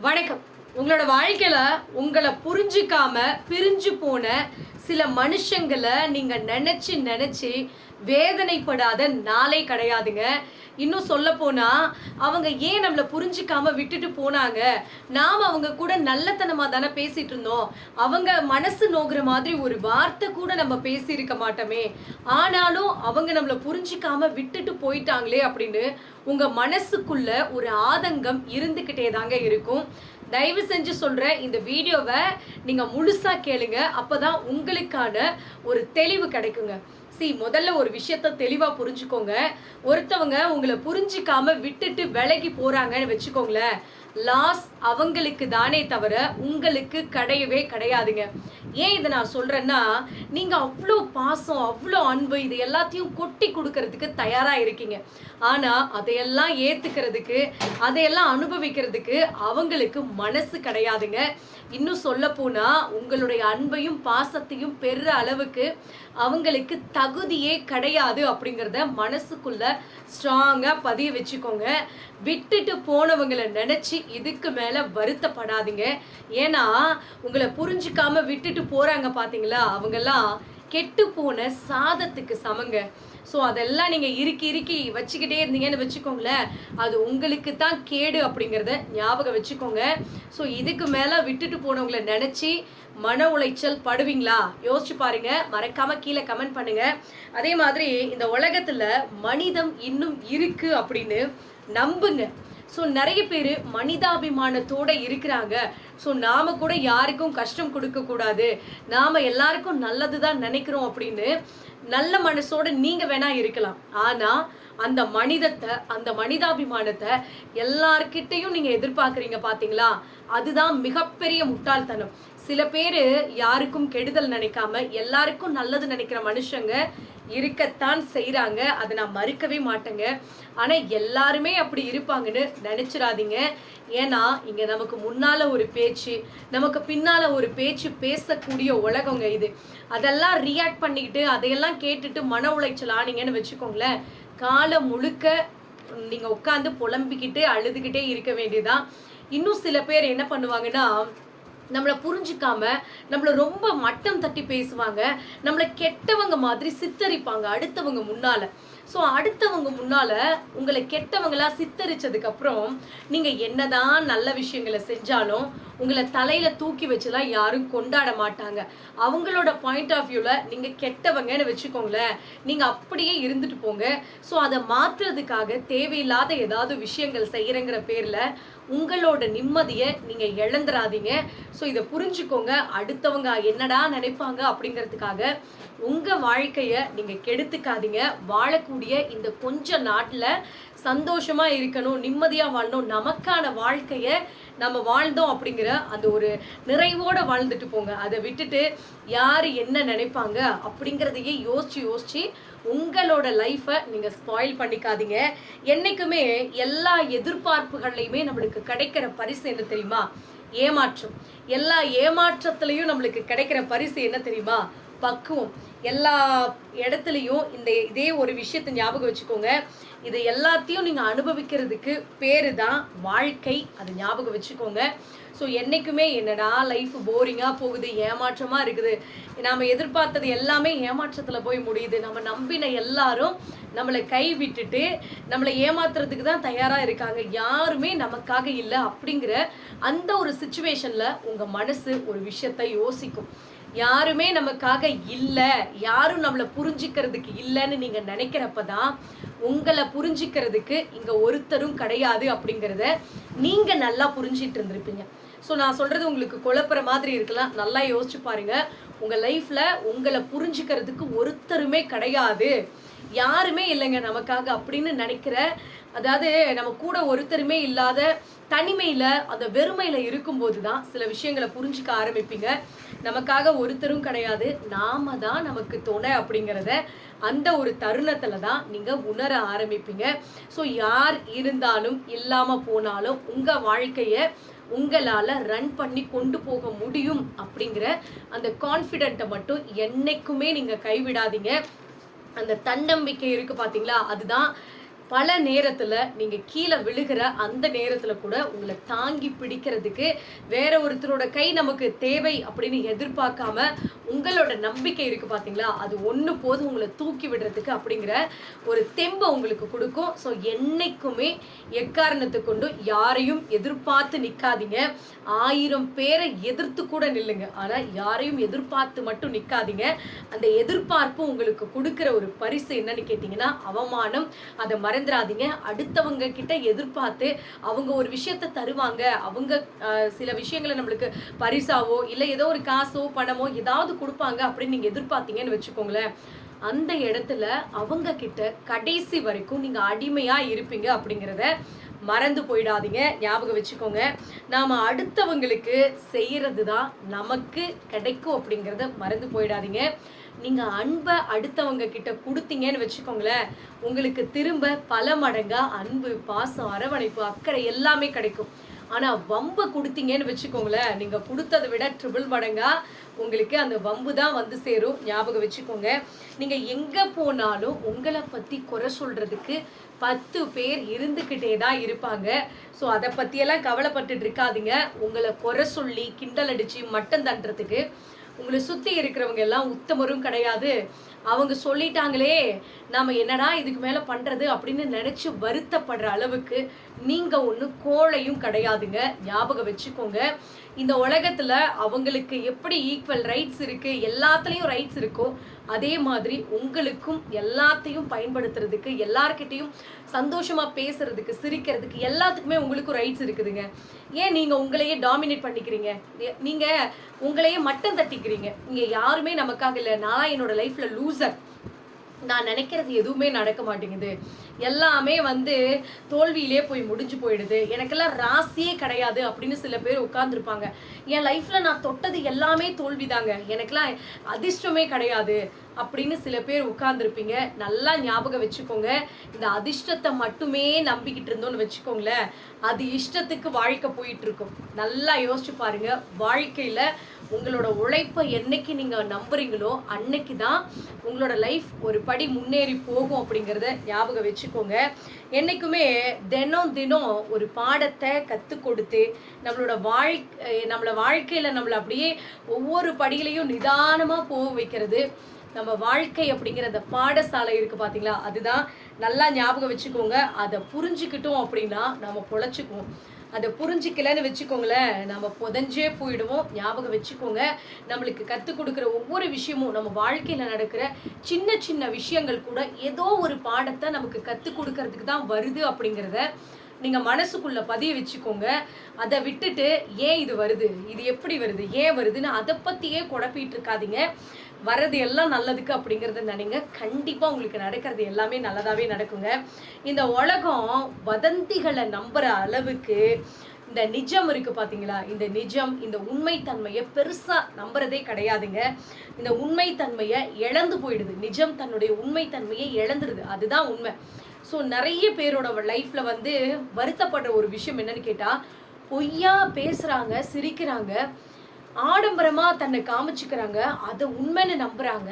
வணக்கம். உங்களோட வாழ்க்கையில உங்களை புரிஞ்சுக்காம பிரிஞ்சு போன சில மனுஷங்களை நீங்க நினைச்சு நினைச்சு வேதனைப்படாத நாளே கிடையாதுங்க. இன்னும் சொல்ல போனா அவங்க ஏன் நம்மளை புரிஞ்சிக்காம விட்டுட்டு போனாங்க? நாம அவங்க கூட நல்லத்தனமா தானே பேசிட்டு இருந்தோம். அவங்க மனசு நோகுற மாதிரி ஒரு வார்த்தை கூட நம்ம பேசியிருக்க மாட்டோமே. ஆனாலும் அவங்க நம்மளை புரிஞ்சிக்காம விட்டுட்டு போயிட்டாங்களே அப்படின்னு உங்க மனசுக்குள்ள ஒரு ஆதங்கம் இருந்துகிட்டே தாங்க இருக்கும். தயவு செஞ்சு சொல்றேன் இந்த வீடியோவை நீங்க முழுசா கேளுங்க. அப்போ தான் உங்களுக்கான ஒரு தெளிவு கிடைக்குங்க. சி முதல்ல ஒரு விஷயத்த தெளிவாக புரிஞ்சுக்கோங்க. ஒருத்தவங்க உங்களை புரிஞ்சிக்காம விட்டுட்டு விலகி போறாங்கன்னு வச்சுக்கோங்களேன். லாஸ் அவங்களுக்கு தானே தவிர உங்களுக்கு கிடையவே கிடையாதுங்க. ஏன் இதை நான் சொல்கிறேன்னா நீங்கள் அவ்வளோ பாசம் அவ்வளோ அன்பு இது எல்லாத்தையும் கொட்டி கொடுக்கறதுக்கு தயாராக இருக்கீங்க. ஆனால் அதையெல்லாம் ஏற்றுக்கிறதுக்கு அதையெல்லாம் அனுபவிக்கிறதுக்கு அவங்களுக்கு மனசு கிடையாதுங்க. இன்னும் சொல்ல போனால் உங்களுடைய அன்பையும் பாசத்தையும் பெற அளவுக்கு அவங்களுக்கு தகுதியே கிடையாது அப்படிங்கிறத மனசுக்குள்ள ஸ்ட்ராங்காக பதிய வச்சுக்கோங்க. விட்டுட்டு போனவங்களை நினச்சி இதுக்கு மேலே வருத்தப்படாதீங்க. ஏன்னா உங்களை புரிஞ்சிக்காமல் விட்டுட்டு போகிறாங்க பார்த்தீங்களா அவங்கெல்லாம் கெட்டு போன சாதத்துக்கு சமங்க. ஸோ அதெல்லாம் நீங்கள் இறுக்கி இறுக்கி வச்சுக்கிட்டே இருந்தீங்கன்னு வச்சுக்கோங்களேன். அது உங்களுக்கு தான் கேடு அப்படிங்கிறத ஞாபகம் வச்சுக்கோங்க. ஸோ இதுக்கு மேலே விட்டுட்டு போனவங்களை நினச்சி மன உளைச்சல் படுவீங்களா? யோசிச்சு பாருங்க. மறக்காம கீழே கமெண்ட் பண்ணுங்க. அதே மாதிரி இந்த உலகத்தில் மனிதம் இன்னும் இருக்கு அப்படின்னு நம்புங்க. ஸோ நிறைய பேர் மனிதாபிமானத்தோட இருக்கிறாங்க. ஸோ நாம கூட யாருக்கும் கஷ்டம் கொடுக்கக்கூடாது நாம் நாம எல்லாருக்கும் நல்லது தான் நினைக்கிறோம் அப்படின்னு நல்ல மனசோட நீங்கள் வேணா இருக்கலாம். ஆனால் அந்த மனிதத்தை அந்த மனிதாபிமானத்தை எல்லார்கிட்டையும் நீங்க எதிர்பார்க்குறீங்க பார்த்தீங்களா அதுதான் மிகப்பெரிய முட்டாள்தனம். சில பேர் யாருக்கும் கெடுதல் நினைக்காம எல்லாருக்கும் நல்லது நினைக்கிற மனுஷங்க இருக்கத்தான் செய்கிறாங்க அதை நான் மறுக்கவே மாட்டேங்க. ஆனால் எல்லாருமே அப்படி இருப்பாங்கன்னு நினச்சிடாதீங்க ஏன்னா இங்கே நமக்கு முன்னால் ஒரு பேச்சு நமக்கு பின்னால் ஒரு பேச்சு பேசக்கூடிய உலகங்க இது. அதெல்லாம் ரியாக்ட் பண்ணிக்கிட்டு அதையெல்லாம் கேட்டுட்டு மன உளைச்சல் ஆனீங்கன்னு வச்சுக்கோங்களேன் காலம் முழுக்க நீங்கள் உட்காந்து புலம்பிக்கிட்டு அழுதுகிட்டே இருக்க வேண்டியதான் இன்னும் சில பேர் என்ன பண்ணுவாங்கன்னா நம்மளை புரிஞ்சுக்காம நம்மளை ரொம்ப மட்டம் தட்டி பேசுவாங்க. நம்மளை கெட்டவங்க மாதிரி சித்தரிப்பாங்க அடுத்தவங்க முன்னால. ஸோ அடுத்தவங்க முன்னால உங்களை கெட்டவங்களா சித்தரிச்சதுக்கு அப்புறம் நீங்க என்னதான் நல்ல விஷயங்களை செஞ்சாலும் உங்களை தலையில தூக்கி வச்சுலாம் யாரும் கொண்டாட மாட்டாங்க. அவங்களோட பாயிண்ட் ஆஃப் வியூல நீங்க கெட்டவங்கன்னு வச்சுக்கோங்களேன் நீங்க அப்படியே இருந்துட்டு போங்க. ஸோ அதை மாத்துறதுக்காக தேவையில்லாத ஏதாவது விஷயங்கள் செய்யறங்கிற பேர்ல உங்களோட நிம்மதியை நீங்கள் இழந்துடாதீங்க ஸோ இதை புரிஞ்சுக்கோங்க. அடுத்தவங்க என்னடா நினைப்பாங்க அப்படிங்கிறதுக்காக உங்கள் வாழ்க்கையை நீங்கள் கெடுத்துக்காதீங்க. வாழக்கூடிய இந்த கொஞ்ச நாட்டில் சந்தோஷமாக இருக்கணும் நிம்மதியாக வாழணும் நமக்கான வாழ்க்கையை நம்ம வாழ்ந்தோம் அப்படிங்கிற அந்த ஒரு நிறைவோடு வாழ்ந்துட்டு போங்க. அதை விட்டுட்டு யார் என்ன நினைப்பாங்க அப்படிங்கிறதையே யோசித்து யோசித்து உங்களோட லைஃப்பை நீங்க ஸ்பாயில் பண்ணிக்காதீங்க. என்னைக்குமே எல்லா எதிர்பார்ப்புகள்லையுமே நம்மளுக்கு கிடைக்கிற பரிசு என்ன தெரியுமா? ஏமாற்றம். எல்லா ஏமாற்றத்துலையும் நம்மளுக்கு கிடைக்கிற பரிசு என்ன தெரியுமா? பக்குவம். எல்லா இடத்துலையும் இந்த இதே ஒரு விஷயத்தை ஞாபகம் வச்சுக்கோங்க. இது எல்லாத்தையும் நீங்கள் அனுபவிக்கிறதுக்கு பேரு தான் வாழ்க்கை. அது ஞாபகம் வச்சுக்கோங்க. ஸோ என்றைக்குமே என்னடா லைஃப் போரிங்காக போகுது ஏமாற்றமாக இருக்குது. நாம் எதிர்பார்த்தது எல்லாமே ஏமாற்றத்தில் போய் முடியுது. நம்ம நம்பின எல்லாரும் நம்மளை கை விட்டுட்டு நம்மளை ஏமாத்துறதுக்கு தான் தயாராக இருக்காங்க. யாருமே நமக்காக இல்லை அப்படிங்கிற அந்த ஒரு சுச்சுவேஷனில் உங்கள் மனசு ஒரு விஷயத்தை யோசிக்கும். யாருமே நமக்காக இல்லை. யாரும் நம்மளை புரிஞ்சுக்கிறதுக்கு இல்லைன்னு நீங்கள் நினைக்கிறப்ப தான் உங்களை புரிஞ்சுக்கிறதுக்கு இங்கே ஒருத்தரும் கிடையாது அப்படிங்கிறத நீங்கள் நல்லா புரிஞ்சிட்டு இருந்திருப்பீங்க. ஸோ நான் சொல்கிறது உங்களுக்கு குழப்புற மாதிரி இருக்கலாம். நல்லா யோசிச்சு பாருங்கள் உங்கள் லைஃப்பில் உங்களை புரிஞ்சுக்கிறதுக்கு ஒருத்தருமே கிடையாது. யாருமே இல்லைங்க நமக்காக அப்படின்னு நினைக்கிற அதாவது நம்ம கூட ஒருத்தருமே இல்லாத தனிமையில் அந்த வெறுமையில் இருக்கும்போது தான் சில விஷயங்களை புரிஞ்சுக்க ஆரம்பிப்பீங்க. நமக்காக ஒருத்தரும் கிடையாது. நாம தான் நமக்கு துணை அப்படிங்கிறத அந்த ஒரு தருணத்தில் தான் நீங்கள் உணர ஆரம்பிப்பீங்க. ஸோ யார் இருந்தாலும் இல்லாமல் போனாலும் உங்கள் வாழ்க்கையை உங்களால் ரன் பண்ணி கொண்டு போக முடியும் அப்படிங்கிற அந்த கான்ஃபிடென்ட்டை மட்டும் என்னைக்குமே நீங்கள் கைவிடாதீங்க. அந்த தன்னம்பிக்கை இருக்குது பார்த்தீங்களா அதுதான் பல நேரத்தில் நீங்கள் கீழே விழுகிற அந்த நேரத்தில் கூட உங்களை தாங்கி பிடிக்கிறதுக்கு வேற ஒருத்தரோட கை நமக்கு தேவை அப்படின்னு எதிர்பார்க்காம உங்களோட நம்பிக்கை இருக்குது பார்த்தீங்களா அது ஒன்று போதும் உங்களை தூக்கி விடுறதுக்கு அப்படிங்கிற ஒரு தெம்பை உங்களுக்கு கொடுக்கும். ஸோ என்னைக்குமே எக்காரணத்தை கொண்டு யாரையும் எதிர்பார்த்து நிற்காதீங்க ஆயிரம் பேரை எதிர்த்து கூட நில்லுங்க. ஆனால் யாரையும் எதிர்பார்த்து மட்டும் நிற்காதீங்க அந்த எதிர்பார்ப்பு உங்களுக்கு கொடுக்குற ஒரு பரிசு என்னன்னு கேட்டிங்கன்னா அவமானம். அதை மறந்துடாதீங்க அடுத்தவங்க கிட்ட எதிர்பார்த்து அவங்க ஒரு விஷயத்த தருவாங்க. அவங்க சில விஷயங்களை நம்மளுக்கு பரிசாவோ இல்லை ஏதோ ஒரு காசோ பணமோ ஏதாவது கொடுப்பாங்க அப்படின்னு நீங்க எதிர்பார்த்தீங்கன்னு வச்சுக்கோங்களேன். அந்த இடத்துல அவங்க கிட்ட கடைசி வரைக்கும் நீங்க அடிமையா இருப்பீங்க அப்படிங்கிறத மறந்து போயிடாதீங்க. ஞாபகம் வச்சுக்கோங்க. நாம அடுத்தவங்களுக்கு செய்யறது தான் நமக்கு கிடைக்கும் அப்படிங்கிறத மறந்து போயிடாதீங்க. நீங்கள் அன்பை அடுத்தவங்க கிட்ட கொடுத்தீங்கன்னு வச்சுக்கோங்களேன் உங்களுக்கு திரும்ப பல மடங்காக அன்பு பாசம் அரவணைப்பு அக்கறை எல்லாமே கிடைக்கும். ஆனால் வம்பை கொடுத்தீங்கன்னு வச்சுக்கோங்களேன் நீங்கள் கொடுத்ததை விட ட்ரிபிள் மடங்காக உங்களுக்கு அந்த வம்பு தான் வந்து சேரும். ஞாபகம் வச்சுக்கோங்க. நீங்கள் எங்கே போனாலும் உங்களை பற்றி குறை சொல்கிறதுக்கு பத்து பேர் இருந்துக்கிட்டே தான் இருப்பாங்க. ஸோ அதை பற்றியெல்லாம் கவலைப்பட்டுட்டு இருக்காதிங்க. உங்களை குறை சொல்லி கிண்டல் அடித்து மட்டம் தண்டுறதுக்கு உங்களை சுற்றி இருக்கிறவங்க எல்லாம் உத்தமரும் கிடையாது. அவங்க சொல்லிட்டாங்களே நாம என்னடா இதுக்கு மேலே பண்ணுறது அப்படின்னு நினச்சி வருத்தப்படுற அளவுக்கு நீங்கள் ஒன்றும் கோழையும் கிடையாதுங்க. ஞாபகம் வச்சுக்கோங்க. இந்த உலகத்தில் அவங்களுக்கு எப்படி ஈக்குவல் ரைட்ஸ் இருக்குது எல்லாத்துலேயும் ரைட்ஸ் இருக்கோ அதே மாதிரி உங்களுக்கும் எல்லாத்தையும் பயன்படுத்துறதுக்கு எல்லார்கிட்டையும் சந்தோஷமா பேசுறதுக்கு சிரிக்கிறதுக்கு எல்லாத்துக்குமே உங்களுக்கும் ரைட்ஸ் இருக்குதுங்க. ஏன் நீங்க உங்களையே டாமினேட் பண்ணிக்கிறீங்க? நீங்கள் நீங்க உங்களையே மட்டம் தட்டிக்கிறீங்க. இங்க யாருமே நமக்காக இல்லை. நான் என்னோட லைஃப்ல லூசர் நான் நினைக்கிறது எதுவுமே நடக்க மாட்டேங்குது. எல்லாமே வந்து தோல்வியிலே போய் முடிஞ்சு போயிடுது. எனக்கெல்லாம் ராசியே கிடையாது அப்படின்னு சில பேர் உட்காந்துருப்பாங்க என் லைஃப்பில் நான் தொட்டது எல்லாமே தோல்விதாங்க. எனக்கெல்லாம் அதிர்ஷ்டமே கிடையாது அப்படின்னு சில பேர் உட்காந்துருப்பீங்க நல்லா ஞாபகம் வச்சுக்கோங்க. இந்த அதிர்ஷ்டத்தை மட்டுமே நம்பிக்கிட்டு இருந்தோம்னு வச்சுக்கோங்களேன். அது இஷ்டத்துக்கு வாழ்க்கை போயிட்டு இருக்கும். நல்லா யோசிச்சு பாருங்க. வாழ்க்கையில் உங்களோட உழைப்பை என்னைக்கு நீங்க நம்புறீங்களோ அன்னைக்கு தான் உங்களோட லைஃப் ஒரு படி முன்னேறி போகும் அப்படிங்கிறத ஞாபகம் வச்சுக்கோங்க. என்னைக்குமே தினம் தினம் ஒரு பாடத்தை கற்றுக் கொடுத்து நம்மளோட வாழ்க்கை நம்மளை வாழ்க்கையில நம்மளை அப்படியே ஒவ்வொரு படியிலையும் நிதானமா போக வைக்கிறது. நம்ம வாழ்க்கை அப்படிங்கிற அந்த பாடசாலை இருக்கு பாத்தீங்களா? அதுதான் நல்லா ஞாபகம் வச்சுக்கோங்க. அதை புரிஞ்சுக்கிட்டோம் அப்படின்னா நம்ம பொழைச்சுக்குவோம். அதை புரிஞ்சிக்கலன்னு வச்சுக்கோங்களேன். நம்ம புதஞ்சே போயிடுவோம். ஞாபகம் வச்சுக்கோங்க. நம்மளுக்கு கற்றுக் கொடுக்குற ஒவ்வொரு விஷயமும் நம்ம வாழ்க்கையில் நடக்கிற சின்ன சின்ன விஷயங்கள் கூட ஏதோ ஒரு பாடத்தை நமக்கு கற்றுக் கொடுக்கறதுக்கு தான் வருது அப்படிங்கிறத நீங்கள் மனசுக்குள்ளே பதிய வச்சுக்கோங்க. அதை விட்டுட்டு ஏன் இது வருது? இது எப்படி வருது? ஏன் வருதுன்னு அதை பற்றியே குழப்பிட்டு இருக்காதீங்க. வர்றது எல்லாம் நல்லதுக்கு அப்படிங்கிறத நினைங்க. கண்டிப்பாக உங்களுக்கு நடக்கிறது எல்லாமே நல்லதாகவே நடக்குங்க. இந்த உலகம் வதந்திகளை நம்புகிற அளவுக்கு இந்த நிஜம் இருக்குது பார்த்தீங்களா இந்த நிஜம் இந்த உண்மைத்தன்மையை பெருசாக நம்புறதே கிடையாதுங்க. இந்த உண்மைத்தன்மையை இழந்து போயிடுது. நிஜம் தன்னுடைய உண்மைத்தன்மையை இழந்துடுது அதுதான் உண்மை. ஸோ நிறைய பேரோட லைஃப்பில் வந்து வருத்தப்படுற ஒரு விஷயம் என்னன்னு கேட்டால் பொய்யா பேசுகிறாங்க சிரிக்கிறாங்க. ஆடம்பரமாக தன்னை காமிச்சுக்கிறாங்க. அதை உண்மைன்னு நம்புகிறாங்க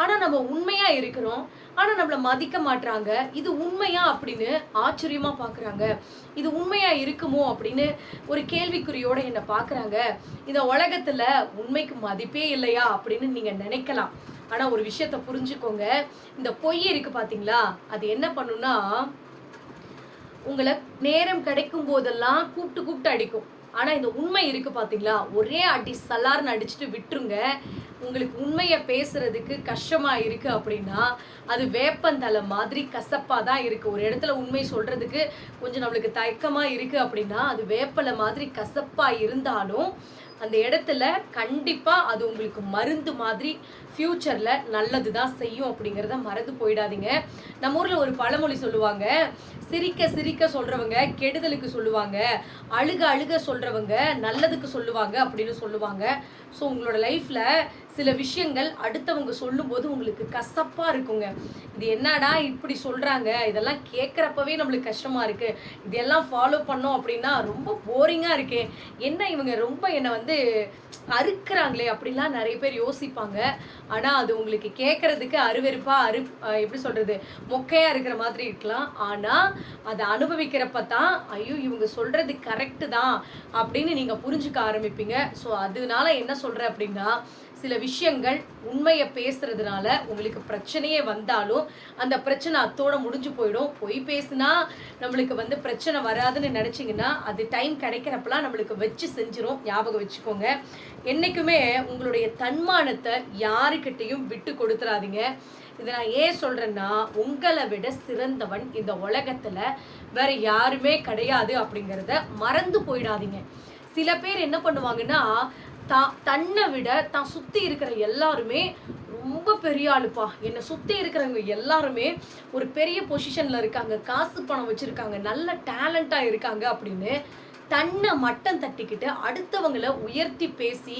ஆனால் நம்ம உண்மையாக இருக்கிறோம். ஆனால் நம்மள மதிக்க மாட்றாங்க. இது உண்மையா அப்படின்னு ஆச்சரியமாக பார்க்குறாங்க இது உண்மையாக இருக்குமோ அப்படின்னு ஒரு கேள்விக்குறியோட என்னை பார்க்குறாங்க இந்த உலகத்தில் உண்மைக்கு மதிப்பே இல்லையா அப்படின்னு நீங்கள் நினைக்கலாம். ஆனால் ஒரு விஷயத்த புரிஞ்சுக்கோங்க. இந்த பொய் இருக்குது பார்த்தீங்களா அது என்ன பண்ணுன்னா உங்களை நேரம் கிடைக்கும் போதெல்லாம் கூப்பிட்டு கூப்பிட்டு அடிக்கும். ஆனா இந்த உண்மை இருக்கு பாத்தீங்களா? ஒரே அடி சலார்னு அடிச்சுட்டு விட்டுருங்க. உங்களுக்கு உண்மையை பேசுறதுக்கு கஷ்டமா இருக்கு அப்படின்னா அது வேப்பந்தலை மாதிரி கசப்பா தான் இருக்கு. ஒரு இடத்துல உண்மை சொல்றதுக்கு கொஞ்சம் நம்மளுக்கு தயக்கமா இருக்கு அப்படின்னா அது வேப்பலை மாதிரி கசப்பா இருந்தாலும் அந்த இடத்துல கண்டிப்பாக அது உங்களுக்கு மருந்து மாதிரி ஃப்யூச்சரில் நல்லது தான் செய்யும் அப்படிங்கிறத மறந்து போயிடாதீங்க. நம்ம ஊரில் ஒரு பழமொழி சொல்லுவாங்க சிரிக்க சிரிக்க சொல்கிறவங்க கெடுதலுக்கு சொல்லுவாங்க அழுக அழுக சொல்கிறவங்க நல்லதுக்கு சொல்லுவாங்க அப்படின்னு சொல்லுவாங்க. ஸோ உங்களோட லைஃப்பில் சில விஷயங்கள் அடுத்தவங்க சொல்லும்போது உங்களுக்கு கசப்பாக இருக்குங்க. இது என்னடா இப்படி சொல்கிறாங்க இதெல்லாம் கேட்குறப்பவே நம்மளுக்கு கஷ்டமாக இருக்குது இதெல்லாம் ஃபாலோ பண்ணோம் அப்படின்னா ரொம்ப போரிங்காக இருக்கே. என்ன இவங்க ரொம்ப என்னை வந்து அறுக்கிறாங்களே அறுக்குறாங்களே அப்படிலாம் நிறைய பேர் யோசிப்பாங்க. ஆனால் அது உங்களுக்கு கேட்குறதுக்கு அருவெருப்பாக அரு எப்படி சொல்கிறது மொக்கையாக இருக்கிற மாதிரி இருக்கலாம். ஆனால் அதை அனுபவிக்கிறப்ப தான் ஐயோ இவங்க சொல்கிறது கரெக்டு தான் அப்படின்னு நீங்கள் புரிஞ்சுக்க ஆரம்பிப்பீங்க. ஸோ அதனால என்ன சொல்கிறேன் அப்படின்னா சில விஷயங்கள் உண்மையை பேசுறதுனால உங்களுக்கு பிரச்சனையே வந்தாலும் அந்த பிரச்சனை அத்தோட முடிஞ்சு போயிடும். பொய் பேசுனா நம்மளுக்கு வந்து பிரச்சனை வராதுன்னு நினச்சிங்கன்னா அது டைம் கிடைக்கிறப்பலாம் நம்மளுக்கு வச்சு செஞ்சிடும் ஞாபகம் வச்சுக்கோங்க. என்றைக்குமே உங்களுடைய தன்மானத்தை யாருக்கிட்டையும் விட்டு கொடுத்துறாதீங்க. இதை நான் ஏன் சொல்கிறேன்னா உங்களை விட சிறந்தவன் இந்த உலகத்தில் வேற யாருமே கிடையாது அப்படிங்கிறத மறந்து போயிடாதீங்க. சில பேர் என்ன பண்ணுவாங்கன்னா தான் தன்னை விட தான் சுத்தி இருக்கிற எல்லாருமே ரொம்ப பெரிய ஆளுப்பா. என்னை சுத்தி இருக்கிறவங்க எல்லாருமே ஒரு பெரிய பொசிஷன்ல இருக்காங்க. காசு பணம் வச்சிருக்காங்க. நல்ல டேலண்டா இருக்காங்க அப்படின்னு தன்னை மட்டம் தட்டிக்கிட்டு அடுத்தவங்களை உயர்த்தி பேசி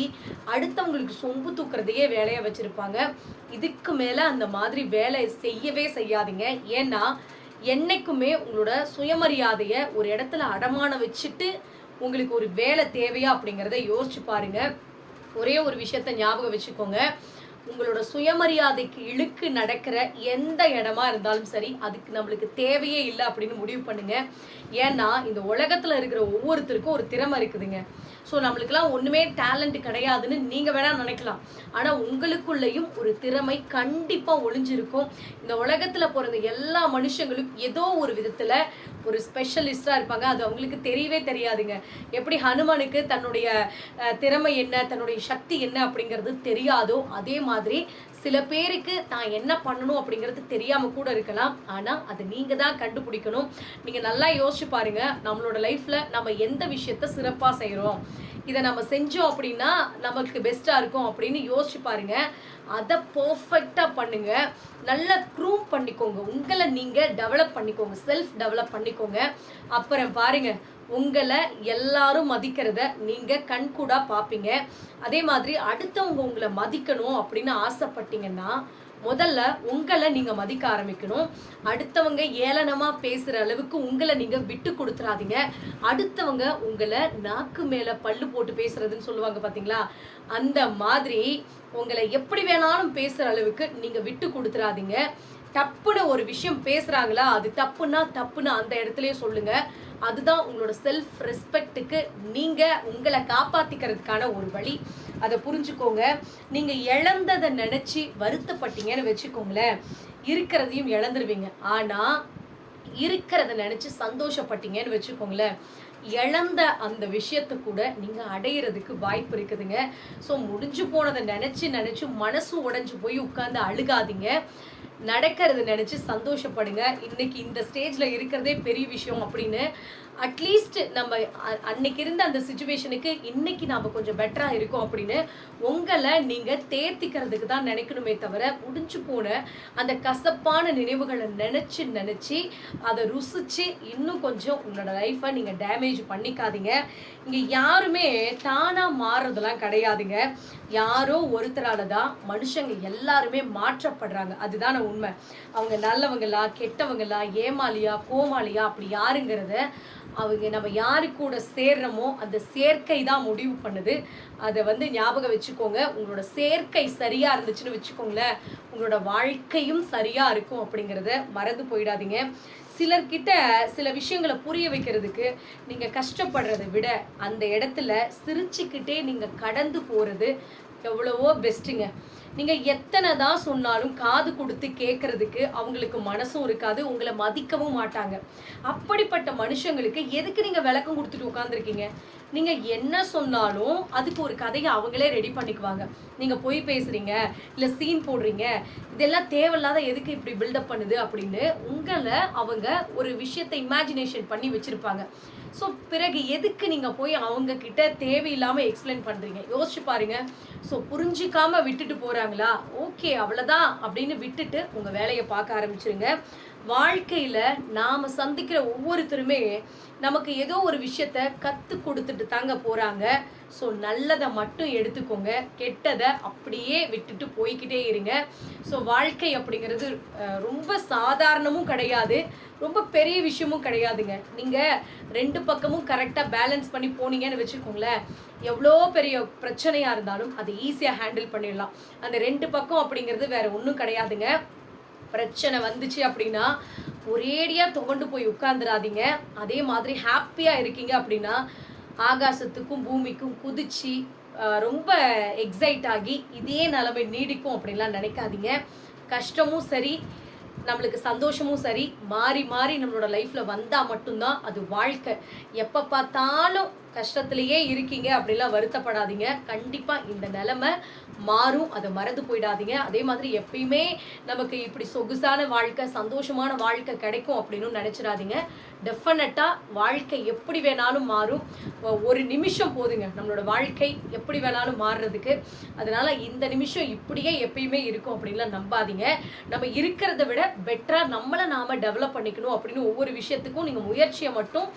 அடுத்தவங்களுக்கு சொம்பு தூக்குறதையே வேலையை வச்சுருப்பாங்க. இதுக்கு மேலே அந்த மாதிரி வேலை செய்யவே செய்யாதீங்க. ஏன்னா என்னைக்குமே உங்களோட சுயமரியாதையை ஒரு இடத்துல அடமான வச்சுட்டு உங்களுக்கு ஒரு வேலை தேவையா அப்படிங்கிறத யோசிச்சு பாருங்க. ஒரே ஒரு விஷயத்த ஞாபகம் வச்சுக்கோங்க. உங்களோட சுயமரியாதைக்கு இழுக்கு நடக்கிற எந்த இடமா இருந்தாலும் சரி அதுக்கு நம்மளுக்கு தேவையே இல்லை அப்படின்னு முடிவு பண்ணுங்க. ஏன்னா இந்த உலகத்துல இருக்கிற ஒவ்வொருத்தருக்கும் ஒரு திறமை இருக்குதுங்க. ஸோ நம்மளுக்கெல்லாம் ஒன்றுமே டேலண்ட் கிடையாதுன்னு நீங்கள் வேணால் நினைக்கலாம். ஆனால் உங்களுக்குள்ளேயும் ஒரு திறமை கண்டிப்பாக ஒளிஞ்சிருக்கும். இந்த உலகத்தில் பிறந்த எல்லா மனுஷங்களும் ஏதோ ஒரு விதத்தில் ஒரு ஸ்பெஷலிஸ்டாக இருப்பாங்க. அது அவங்களுக்கு தெரியவே தெரியாதுங்க. எப்படி ஹனுமனுக்கு தன்னுடைய திறமை என்ன தன்னுடைய சக்தி என்ன அப்படிங்கிறது தெரியாதோ அதே மாதிரி சில பேருக்கு தான் என்ன பண்ணணும் அப்படிங்கிறது தெரியாம கூட இருக்கலாம். ஆனா அதை நீங்க தான் கண்டுபிடிக்கணும். நீங்க நல்லா யோசிச்சு பாருங்க. நம்மளோட லைஃப்ல நம்ம எந்த விஷயத்த சிறப்பா செய்கிறோம் இதை நம்ம செஞ்சோம் அப்படின்னா நமக்கு பெஸ்ட்டாக இருக்கும் அப்படின்னு யோசிச்சு பாருங்க. அதை பர்ஃபெக்டாக பண்ணுங்க. நல்லா க்ரூம் பண்ணிக்கோங்க. உங்களை நீங்கள் டெவலப் பண்ணிக்கோங்க. செல்ஃப் டெவலப் பண்ணிக்கோங்க. அப்புறம் பாருங்க உங்களை எல்லாரும் மதிக்கிறத நீங்கள் கண்கூடாக பார்ப்பீங்க அதே மாதிரி அடுத்தவங்க உங்களை மதிக்கணும் அப்படின்னு ஆசைப்பட்டீங்கன்னா முதல்ல உங்களை நீங்க மதிக்க ஆரம்பிக்கணும். அடுத்தவங்க ஏளனமா பேசுற அளவுக்கு உங்களை நீங்க விட்டு கொடுத்துறாதீங்க. அடுத்தவங்க உங்களை நாக்கு மேல பல்லு போட்டு பேசுறதுன்னு சொல்லுவாங்க பாத்தீங்களா? அந்த மாதிரி உங்களை எப்படி வேணாலும் பேசுற அளவுக்கு நீங்க விட்டு கொடுத்துறாதீங்க. தப்புன்னு ஒரு விஷயம் பேசுறாங்களா? அது தப்புன்னா தப்புன்னு அந்த இடத்துலயே சொல்லுங்க. அதுதான் உங்களோட செல்ஃப் ரெஸ்பெக்ட்டுக்கு நீங்கள் உங்களை காப்பாற்றிக்கிறதுக்கான ஒரு வழி. அதை புரிஞ்சுக்கோங்க. நீங்கள் இழந்ததை நினச்சி வருத்தப்பட்டீங்கன்னு வச்சுக்கோங்களேன். இருக்கிறதையும் இழந்துருவீங்க. ஆனால் இருக்கிறத நினச்சி சந்தோஷப்பட்டீங்கன்னு வச்சுக்கோங்களேன். இழந்த அந்த விஷயத்தை கூட நீங்க அடையிறதுக்கு வாய்ப்பு இருக்குதுங்க. ஸோ முடிஞ்சு போனதை நினைச்சு நினைச்சு மனசு உடஞ்சு போய் உட்காந்து அழுகாதீங்க. நடக்கிறது நினச்சி சந்தோஷப்படுங்க. இன்னைக்கு இந்த ஸ்டேஜில் இருக்கிறதே பெரிய விஷயம் அப்படின்னு அட்லீஸ்ட் நம்ம அன்னைக்கு இருந்த அந்த சுச்சுவேஷனுக்கு இன்னைக்கு நாம கொஞ்சம் பெட்டரா இருக்கோம் அப்படின்னு உங்களை நீங்க தேர்த்திக்கிறதுக்கு தான் நினைக்கணுமே தவிர முடிஞ்சு போன அந்த கசப்பான நினைவுகளை நினைச்சு நினைச்சு அதை ருசிச்சு இன்னும் கொஞ்சம் உங்களோட லைஃப்பை நீங்க டேமேஜ் பண்ணிக்காதீங்க. இங்க யாருமே தானா மாறுறதெல்லாம் கிடையாதுங்க. யாரோ ஒருத்தரால தான் மனுஷங்க எல்லாருமே மாற்றப்படுறாங்க. அதுதான உண்மை. அவங்க நல்லவங்களா கெட்டவங்களா ஏமாலியா கோமாளியா அப்படி யாருங்கிறத அவங்க நம்ம யாரு கூட சேர்றோமோ அந்த சேர்க்கை தான் முடிவு பண்ணுது. அதை வந்து ஞாபகம் வச்சுக்கோங்க. உங்களோட சேர்க்கை சரியா இருந்துச்சுன்னு வச்சுக்கோங்களேன். உங்களோட வாழ்க்கையும் சரியா இருக்கும் அப்படிங்கிறத மறந்து போயிடாதீங்க. சிலர்கிட்ட சில விஷயங்களை புரிய வைக்கிறதுக்கு நீங்கள் கஷ்டப்படுறதை விட அந்த இடத்துல சிரிச்சுக்கிட்டே நீங்கள் கடந்து போகிறது எவ்வளவோ பெஸ்ட்டுங்க. நீங்கள் எத்தனை தான் சொன்னாலும் காது கொடுத்து கேட்கறதுக்கு அவங்களுக்கு மனசும் இருக்காது உங்களை மதிக்கவும் மாட்டாங்க. அப்படிப்பட்ட மனுஷங்களுக்கு எதுக்கு நீங்கள் விளக்கம் கொடுத்துட்டு உட்காந்துருக்கீங்க நீங்கள் என்ன சொன்னாலும் அதுக்கு ஒரு கதையை அவங்களே ரெடி பண்ணிக்குவாங்க. நீங்கள் பொய் பேசுகிறீங்க இல்லை சீன் போடுறீங்க இதெல்லாம் தேவையில்லாத எதுக்கு இப்படி பில்டப் பண்ணுது அப்படின்னு உங்களை அவங்க ஒரு விஷயத்தை இமேஜினேஷன் பண்ணி வச்சுருப்பாங்க. ஸோ பிறகு எதுக்கு நீங்கள் போய் அவங்க கிட்ட தேவையில்லாமல் எக்ஸ்பிளைன் பண்ணுறீங்க யோசிச்சு பாருங்க. ஸோ புரிஞ்சிக்காம விட்டுட்டு போகிறாங்களா ஓகே அவ்வளோதான் அப்படின்னு விட்டுட்டு உங்கள் வேலையை பார்க்க ஆரம்பிச்சிருங்க. வாழ்க்கையில் நாம் சந்திக்கிற ஒவ்வொருத்தருமே நமக்கு ஏதோ ஒரு விஷயத்த கற்றுக் கொடுத்துட்டு தாங்க போகிறாங்க ஸோ நல்லதை மட்டும் எடுத்துக்கோங்க. கெட்டதை அப்படியே விட்டுட்டு போய்கிட்டே இருங்க. ஸோ வாழ்க்கை அப்படிங்கிறது ரொம்ப சாதாரணமும் கிடையாது. ரொம்ப பெரிய விஷயமும் கிடையாதுங்க. நீங்கள் ரெண்டு பக்கமும் கரெக்டாக பேலன்ஸ் பண்ணி போனீங்கன்னு வச்சுக்கோங்களேன். எவ்வளோ பெரிய பிரச்சனையாக இருந்தாலும் அதை ஈஸியாக ஹேண்டில் பண்ணிடலாம். அந்த ரெண்டு பக்கம் அப்படிங்கிறது வேற ஒன்றும் கிடையாதுங்க. பிரச்சனை வந்துச்சு அப்படின்னா ஒரேடியாக துவண்டு போய் உட்காந்துடாதீங்க அதே மாதிரி ஹாப்பியாக இருக்கீங்க அப்படின்னா ஆகாசத்துக்கும் பூமிக்கும் குதிச்சு ரொம்ப எக்ஸைட் ஆகி இதே நிலைமை நீடிக்கும் அப்படின்லாம் நினைக்காதீங்க. கஷ்டமும் சரி நம்மளுக்கு சந்தோஷமும் சரி மாறி மாறி நம்மளோட லைஃப்பில் வந்தால் மட்டும்தான் அது வாழ்க்கை. எப்போ பார்த்தாலும் கஷ்டத்துலேயே இருக்கீங்க அப்படிலாம் வருத்தப்படாதீங்க. கண்டிப்பாக இந்த நிலமை மாறும். அதை மறந்து போயிடாதீங்க. அதே மாதிரி எப்பயுமே நமக்கு இப்படி சொகுசான வாழ்க்கை சந்தோஷமான வாழ்க்கை கிடைக்கும் அப்படின்னு நினச்சிடாதீங்க. டெஃபினட்டாக வாழ்க்கை எப்படி வேணாலும் மாறும். ஒரு நிமிஷம் போதுங்க. நம்மளோட வாழ்க்கை எப்படி வேணாலும் மாறுறதுக்கு. அதனால இந்த நிமிஷம் இப்படியே எப்பயுமே இருக்கும் அப்படின்லாம் நம்பாதீங்க. நம்ம இருக்கிறத விட பெட்டராக நம்மளை நாம டெவலப் பண்ணிக்கணும் அப்படின்னு ஒவ்வொரு விஷயத்துக்கும் நீங்கள் முயற்சியை மட்டும்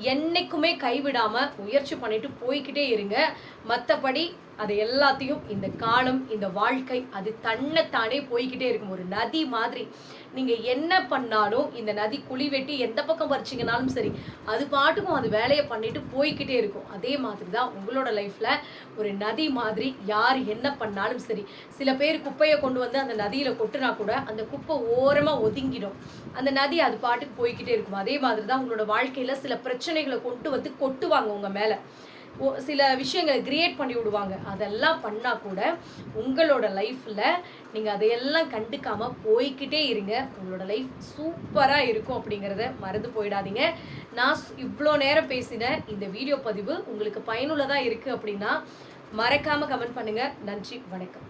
என்னைக்குமே கைவிடாம முயற்சி பண்ணிட்டு போய்க்கிட்டே இருங்க. மற்றபடி அது எல்லாத்தையும் இந்த காலம் இந்த வாழ்க்கை அது தன்னைத்தானே போய்கிட்டே இருக்கும். ஒரு நதி மாதிரி. நீங்க என்ன பண்ணாலும் இந்த நதி குழி வெட்டி எந்த பக்கம் பறிச்சிங்கனாலும் சரி அது பாட்டுக்கும் அது வேலையை பண்ணிட்டு போய்க்கிட்டே இருக்கும். அதே மாதிரி தான் உங்களோட லைஃப்ல ஒரு நதி மாதிரி யார் என்ன பண்ணாலும் சரி சில பேர் குப்பையை கொண்டு வந்து அந்த நதியில கொட்டுனா கூட அந்த குப்பை ஓரமா ஒதுங்கிடும். அந்த நதி அது பாட்டுக்கு போய்கிட்டே இருக்கும். அதே மாதிரி தான் உங்களோட வாழ்க்கையில சில பிரச்சனைகளை கொண்டு வந்து கொட்டுவாங்க உங்க மேலே. சில விஷயங்களை கிரியேட் பண்ணி விடுவாங்க. அதெல்லாம் பண்ணா கூட உங்களோட லைஃப்ல நீங்க அதையெல்லாம் கண்டுக்காம போய்கிட்டே இருங்க. உங்களோட லைஃப் சூப்பரா இருக்கும் அப்படிங்கிறத மறந்து போயிடாதீங்க. நான் இவ்வளோ நேரம் பேசின இந்த வீடியோ பதிவு உங்களுக்கு பயனுள்ளதா இருக்கு அப்படின்னா மறக்காம கமெண்ட் பண்ணுங்க. நன்றி வணக்கம்.